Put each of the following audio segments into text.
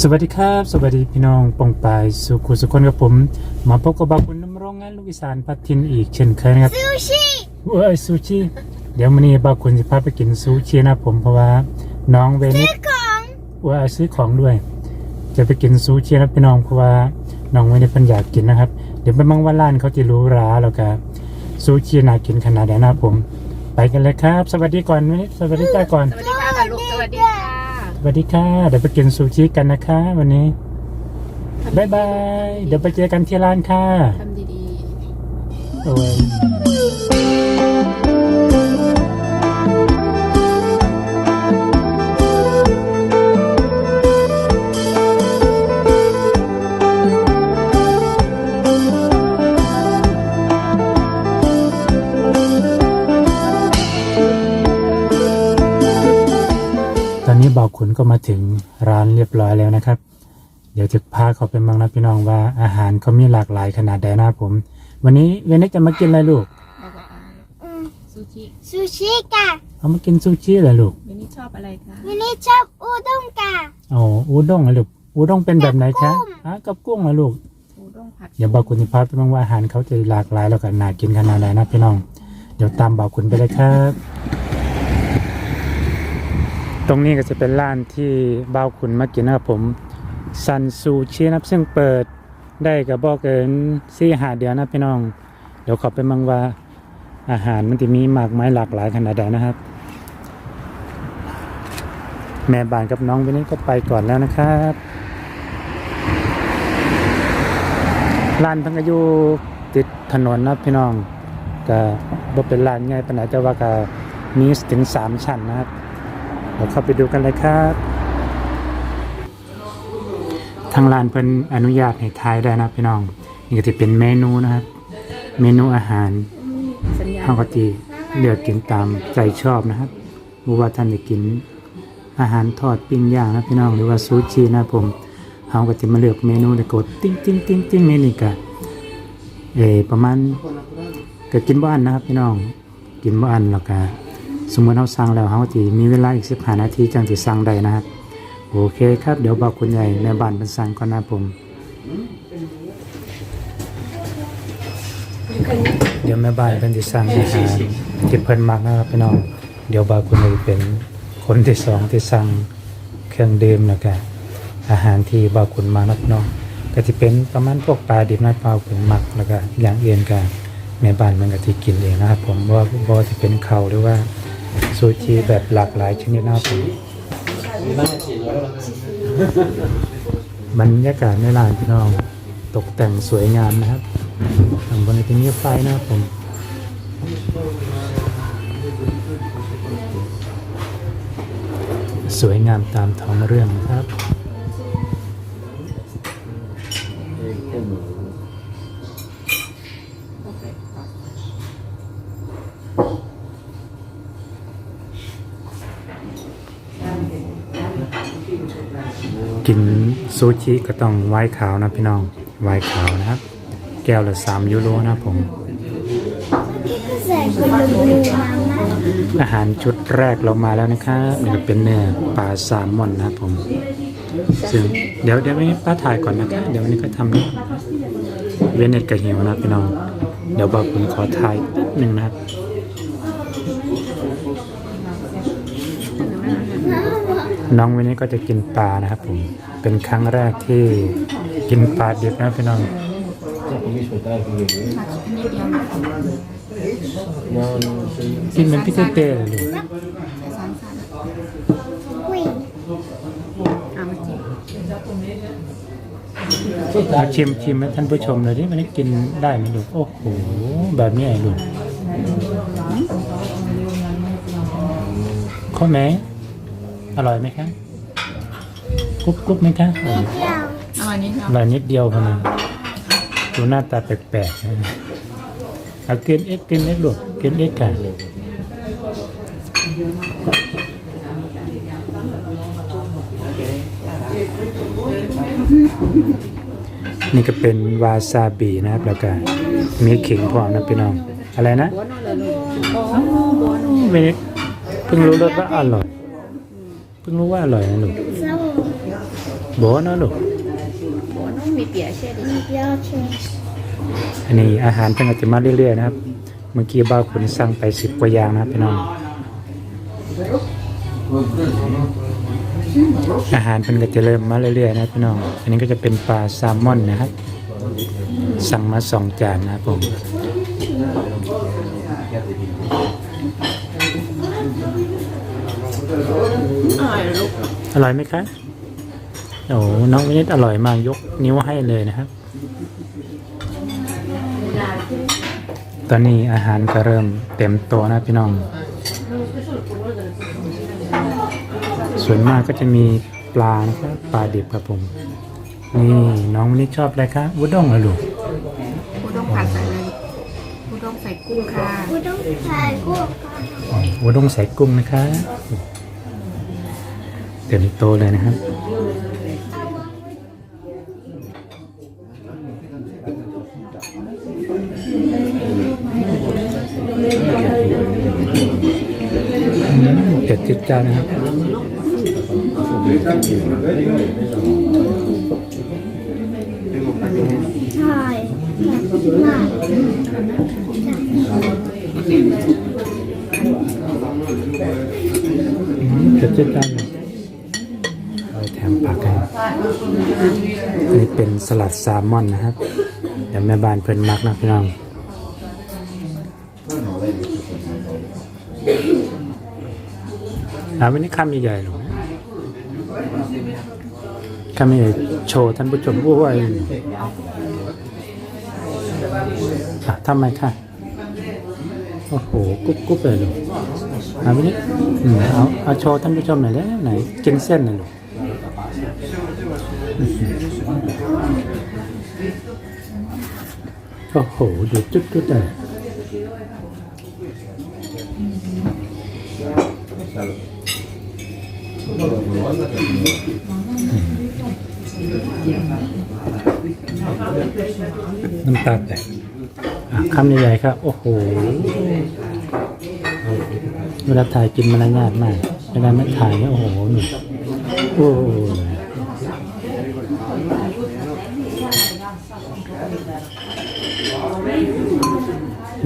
สวัสดีครับ สวัสดีพี่น้องปองปายสุขุสุคนกับผม มาพบกับบาคุณน้ำโรงงานลูกอีสานพัทินอีกเช่นเคยนะครับซูชิเอ้ยซูชิเดี๋ยววันนี้บาคุณจะพาไปกินซูชินะผมเพราะว่าน้องเวนิสของว่าซื้อของด้วย จะไปกินซูชินะพี่น้องเพราะว่าน้องเวนิสเพิ่นอยากกินนะครับ เดี๋ยวไปมั่งว่าร้านเขาจะหรู้ราแล้วก็ซูชิน่ากินขนาดไหนนะผม ไปกันเลยครับ สวัสดีก่อนเวนิสสวัสดีจ้าก่อนสวัสดีค่ะก่อนลูกสวัสดีค่ะส วัสดีค่ะ เดี๋ยวไปกินซูชิกันนะคะ วันนี้บายบาย เดี๋ยวไปเจอกันที่ร้านค่ะ ทำดีโอ้ย มาถึงร้านเรียบร้อยแล้วนะครับ เดี๋ยวจะพาเขาไปเมืองนะพี่น้องว่าอาหารเขามีหลากหลายขนาดใดนะครับผม วันนี้เวนิสจะมากินอะไรลูกๆแล้วก็เอาอืมซูชิซูชิกะเอามากินซูชิเหรอลูกวันนี้ชอบอะไรคะวันนี้ชอบอูด้งกะอ๋ออูด้งเหรอลูกอูด้งเป็นแบบไหนคะกับกุ้งอะกับกุ้งเหรอลูก อูด้งผัดเดี๋ยวบอกคุณจะพาไปเมืองว่าอาหารเขาจะหลากหลายแล้วก็น่ากินขนาดไหนนะพี่น้อง เดี๋ยวตามบอกคุณไปเลยครับต รงนี้ก็จะเป็นร้านที่บ่าวขุนมากินนะครับผมซันซูชินะครับซึ่งเปิดได้กับบอเกินสี่หาเดียวนะพี่น้อง เดี๋ยวขอไปมังว่าอาหารมันจะมีมากมายหลากหลายขนาดใดนะครับ แม่บ้านกับน้องวันนี้ก็ไปก่อนแล้วนะครับร้านพังก็อยู่ติดถนนนะพี่น้องก็บ่เป็นร้านใหญ่ปานไหนแต่ว่าก็มีถึงสามชั้นนะครับ เดี๋ยวเข้าไปดูกันเลยครับทางร้านเพิ่นอนุญาตให้ทายได้นะพี่น้องนี่ก็จะเป็นเมนูนะครับ เมนูอาหารสัญญาณเฮาก็สิเลือกกินตามใจชอบนะครับบ่ว่าท่านจะกินอาหารทอดปิ้งย่างนะพี่น้องหรือว่าซูชินะผมเฮาก็จะมาเลือกเมนูแล้วกดติ้งติ้งติ้งติ้งนี่นี่ก็เอประมาณก็กินบ่อันนะครับพี่น้อง กินบ่อันแล้วก็ สมมติเฮาสั่งแล้วเฮาก็สิมีเวลาอีก15นาทีจังสิสั่งได้นะครับ โอเคครับ เดี๋ยวบอกคุณใหญ่แม่บ้านเป็นสั่งก่อนนะผมเดี๋ยวแม่บ้านเป็นที่สั่งอาหารที่เพิ่นมักนะครับพี่น้อง เดี๋ยวบาคุณเลยเป็นคนที่สองที่สั่งเครื่องดื่มแล้วก็อาหารที่บาคุณมานะพี่น้องก็จะเป็นประมาณพวกปลาดิบนะปลาคุณมักแล้วก็อย่างเอื่นก็แม่บ้านมันก็ที่กินเองนะครับผมว่าว่าจะเป็นข้าหรือว่า ซูชิแบบหลากหลายชนิดน่าสนบผมบรรยากาศในร้านพี่น้องตกแต่งสวยงามนะครับทางบนจะเงียบไฟนะครับผมสวยงามตามท้องเรื่องนะครับ กินซูชิก็ต้องไวน์ขาวนะพี่น้องไวน์ขาวนะครับ แก้วละ3ยูโรนะผม อาหารชุดแรกเรามาแล้วนะครับนี่เป็นเนื้อปลาแซลมอนนะผมซึ่งเดี๋ยวเดี๋ยวนี้ป้าถ่ายก่อนนะครับเดี๋ยววันนี้ก็ทำเวเนตกับหิวนะพี่น้อง เดี๋ยวบอกผมขอถ่ายหนึ่งนะครับ น้องเวเนตก็จะกินปลานะครับผม เป็นครั้งแรกที่กินปลาดิบนะพี่น้องกินเป็นพิเศษเต้เลยลูกอุ้ยเอามาจิ้มมาชิมชิมให้ท่านผู้ชมเลยที่มันได้กินได้ไหมลูกโอ้โหแบบนี้ไอ้ลูกข้อแม้ อร่อยไหมคะกรุบกรุบไหมคะโอ้นิดเดียวเอาอันนี้ครัอบร่อยนิดเดียวพอนะดูหน้าตาแปลกๆนะเอากินเอ็กกินเอ็กลูกกินเอ็กกันนี่ก็เป็นวาซาบินะครับแล้วก็มีขิงพร้อมนะพี่น้อง อะไรนะบัวโน่เลยลูกอ๋อบัวโน่ไม่ได้เพิ่งรู้รสว่าอร่อย เพิ่งรู้ว่าอร่อยนะลูกส้มอ buono ลูกบัวนุ่มมีเปียเช่ดิ Mi piace. อันนี้อาหารเพิ่งจะมาเรื่อยๆนะครับ เมื่อกี้บ้าวคุณสั่งไปสิบกว่าอย่างนะครับพี่น้อง อาหารเพิ่นก็จะเริ่มมาเรื่อยๆนะครับพี่น้อง อันนี้ก็จะเป็นปลาแซลมอนนะครับ สั่งมาสองจานนะครับผม อร่อยลูกอร่อยไหมคะโอ้น้องวินิตอร่อยมากยกนิ้วให้เลยนะครับ ตอนนี้อาหารก็เริ่มเต็มโตวนะพี่น้อง ส่วนมากก็จะมีปลานะครับปลาดิบครับผม นี่น้องวินิตชอบอะไรคะวุด้งเหรอลูกผู้ต้องผัดใส่เลยผู้ต้องใส่กุ้งค่ะ Udon fai cuoca. วุด้งใส่กุ้งนะคะ เต็มโตเลยนะครับเผ็ดจิดจานนะครับ Sai. Ma. เผ็ดจิดจาน สลัดแซลมอนนะครับ เดี๋ยวแม่บ้านเพิ่นมักนะพี่น้องอาวันนี้คำใหญ่ๆหนูคำใหญ่โชว์ท่านผู้ชมว่าอะทำไมค่ะ โอ้โห กุ๊บกุ๊บเลยลูกอ่าวันนี้เอาเอาโชว์ท่านผู้ชมหน่อยแล้วไหนกินเส้นหน่อยลูก โอ้โหดูจุดจุดๆเลยน้ำตาแตกอะคำใหญ่ๆครับ โอ้โหเวลาถ่ายกินมารยาทมากเวลาไม่ถ่ายเนี่ยโอ้โหหนูโอ้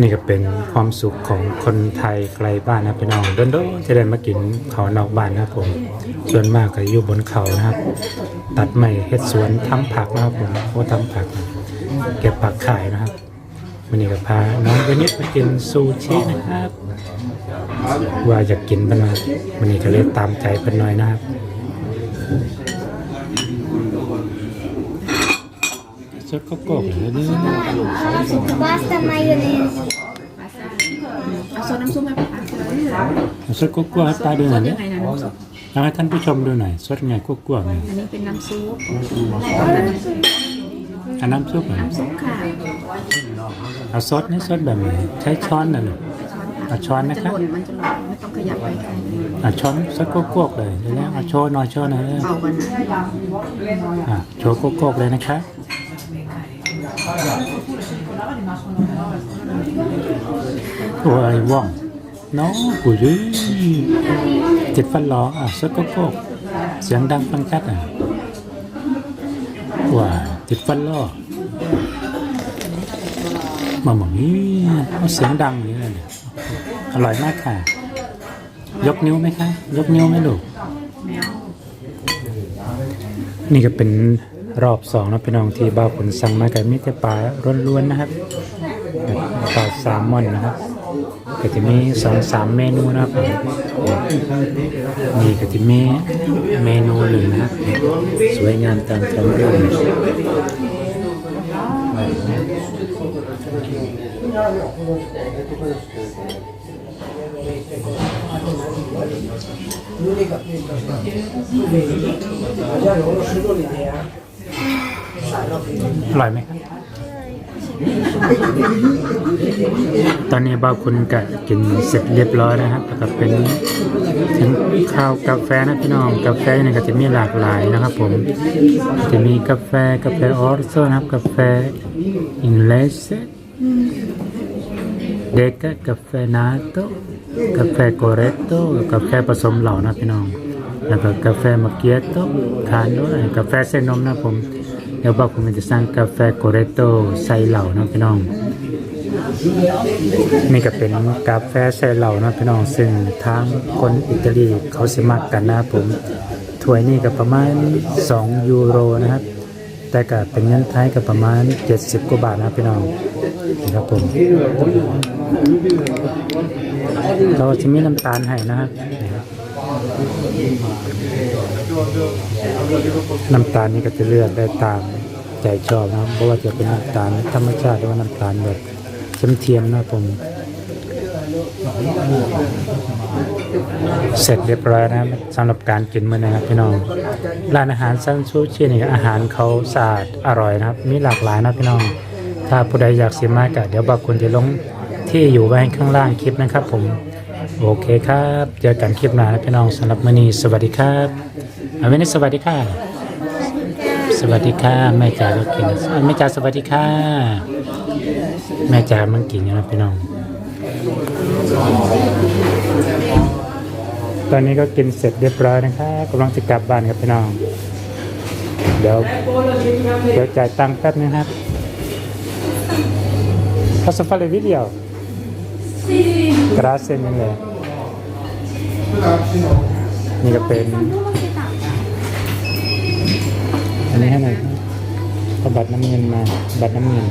นี่ก็เป็นความสุขของคนไทยไกลบ้านนะพี่น้องโดนๆจะได้มากินเขานอกบ้านนะครับผม ส่วนมากก็อยู่บนเขานะครับ ตัดไม้เฮ็ดสวนทำผักนะครับผมโอ้ทำผัก เก็บผักขายนะครับวันนี้ก็พาน้องเวนิสมากินซูชินะครับ ว่าอยากกินปะนะวันนี้ก็เลยตามใจเพิ่นหน่อยนะครับ สดก็กบเลยเด้อ Basta maionese. เอาซอสน้ำซุปไหมคะสดก็กลัวให้ตาดูหน่อยยัเนี่งไงนะน้ำซุปเอาให้ท่านผู้ชมดูหน่อยสดไงก็กลัวไงอันนี้เป็นน้ำซุปอันน้ำซุปเหรอซุปค่ะเอาซดนี่ซดแบบไหนใช้ช้อนน่ะหรอเอาช้อนนะจะคะหล่นมันจะหล่นไม่ต้องขยับไปไกลอะช้อนซดก็กวกเลยเดี๋ยวแล้วเอาโชว์หน่อยโชว์หน่อยเลยเบากันนะอะโชว์โกกๆเลยนะคะ โอ้ยว่องน้องกุยติดฟันหลออะสดโกกๆเสียงดังฟังชัดอะว้าติดฟันล้อมาหมองนี้เอาเสียงดังอย่างนี้เลยเนี่ยอร่อยมากค่ะ ยกนิ้วไหมคะ ยกนิ้วไหมลูก นี่ก็เป็น รอบสองนะพี่น้องที่บ้าวผลสั่งมากับมิตรปลาล้วนๆนะครับปลาแซลมอนนะครับก็จะมีสองสามเมนูนะครับนี่ก็จะมีเมนูหนึ่งนะครับสวยงามตามท้องเรื่อง อร่อยไหมครับตอนนี้บ้าวคุณก็กินเสร็จเรียบร้อยนะครับแล้วก็เป็นถึงข้าวกาแฟนะพี่น้องกาแฟเนี่ยก็จะมีหลากหลายนะครับ ผมจะมีกาแฟกาแฟออร์โซนะครับกาแฟอิงเลสเดกกาแฟนาโตกาแฟโกเรโตกาแฟผสมเหล่านะพี่น้อง แล้วก็กาแฟมะเกียโตทานด้วยกาแฟเส้นนมนะผม ดี๋ยวบอกผมจะสั่งกาแฟโกเรโตใส่เหล่านะพี่น้อง นี่ก็เป็นกาแฟใส่เหล่านะพี่น้อง ซึ่งทางคนอิตาลีเขาสมักกันนะผมถ้วยนี่ก็ประมาณ 2 ยูโรนะครับ แต่ก็เป็นเงินไทยก็ประมาณ 70กว่าบาทนะพี่น้องนี่ครับผมเราจะมีน้ำตาลให้นะครับ น้ำตาลนี่ก็จะเลือกได้ตามใจชอบนะครับเพราะว่าจะเป็นน้ำตาลธรรมชาติหรือว่าน้ำตาลแบบเทียมนะผมเสร็จเรียบร้อยนะครับสำหรับการกินมื้อนะครับพี่น้องร้านอาหารซันซูชินี่อาหารเขาสะอาดอร่อยนะครับ มีหลากหลายนะพี่น้อง ถ้าผู้ใดอยากสิมากก็เดี๋ยวบอกคุณจะลงที่อยู่ไว้ข้างล่างคลิปนะครับผม โอเคครับ เจอกันคลิปหน้านะพี่น้องสำหรับมื้อนี้สวัสดีครับเอาไว้สวัสดีค่ะสวัสดีค่ะแม่จ๋าก็กินนแม่จ๋าสวัสดีค่ะแม่จ๋ามันกินนะพี่น้อง ตอนนี้ก็กินเสร็จเรียบร้อยนะครับกำลังจะกลับบ้านครับพี่น้อง เดี๋ยวเดี๋ยวจ่ายตังค์แป๊บนึงครับ Posso fare il video? Sì. Grazie mille. นี่ก็เป็น อันนี้ให้หน่อยครับเอาบัตรน้ำเงินมา บัตรน้ำเงิน